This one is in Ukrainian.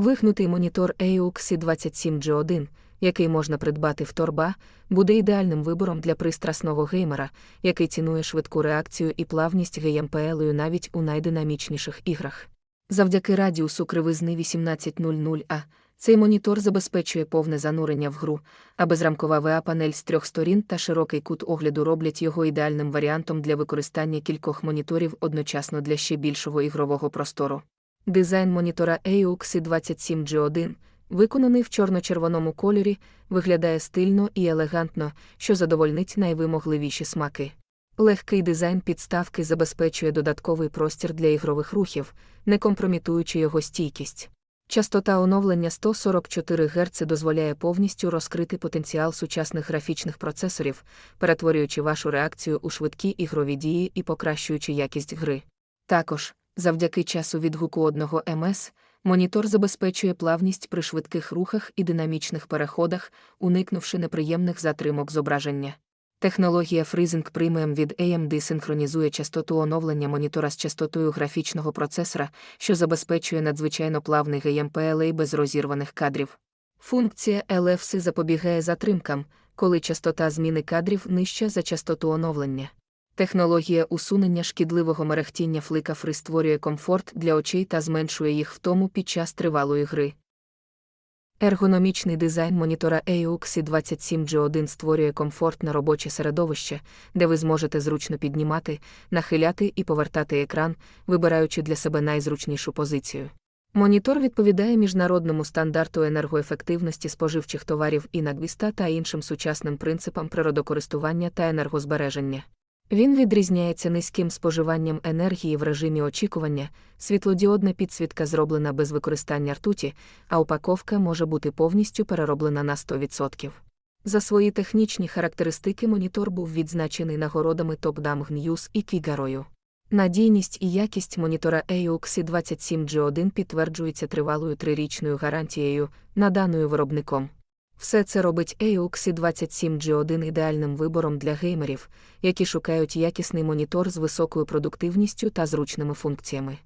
Вихнутий монітор AUX 27G1, який можна придбати в торба, буде ідеальним вибором для пристрасного геймера, який цінує швидку реакцію і плавність геймплею навіть у найдинамічніших іграх. Завдяки радіусу кривизни 1800А цей монітор забезпечує повне занурення в гру, а безрамкова VA-панель з трьох сторін та широкий кут огляду роблять його ідеальним варіантом для використання кількох моніторів одночасно для ще більшого ігрового простору. Дизайн монітора AUX 27G1, виконаний в чорно-червоному кольорі, виглядає стильно і елегантно, що задовольнить найвимогливіші смаки. Легкий дизайн підставки забезпечує додатковий простір для ігрових рухів, не компрометуючи його стійкість. Частота оновлення 144 Гц дозволяє повністю розкрити потенціал сучасних графічних процесорів, перетворюючи вашу реакцію у швидкі ігрові дії і покращуючи якість гри. Також, завдяки часу відгуку одного МС, монітор забезпечує плавність при швидких рухах і динамічних переходах, уникнувши неприємних затримок зображення. Технологія Freezing Premium від AMD синхронізує частоту оновлення монітора з частотою графічного процесора, що забезпечує надзвичайно плавний GMPLA без розірваних кадрів. Функція LFC запобігає затримкам, коли частота зміни кадрів нижча за частоту оновлення. Технологія усунення шкідливого мерехтіння флика Free створює комфорт для очей та зменшує їх втому під час тривалої гри. Ергономічний дизайн монітора AUX 27G1 створює комфортне робоче середовище, де ви зможете зручно піднімати, нахиляти і повертати екран, вибираючи для себе найзручнішу позицію. Монітор відповідає міжнародному стандарту енергоефективності споживчих товарів і та іншим сучасним принципам природокористування та енергозбереження. Він відрізняється низьким споживанням енергії в режимі очікування, світлодіодна підсвітка зроблена без використання ртуті, а упаковка може бути повністю перероблена на 100%. За свої технічні характеристики монітор був відзначений нагородами Top Damn News і Кігарою. Надійність і якість монітора AUX 27G1 підтверджується тривалою трирічною гарантією, наданою виробником. Все це робить AUX 27G1 ідеальним вибором для геймерів, які шукають якісний монітор з високою продуктивністю та зручними функціями.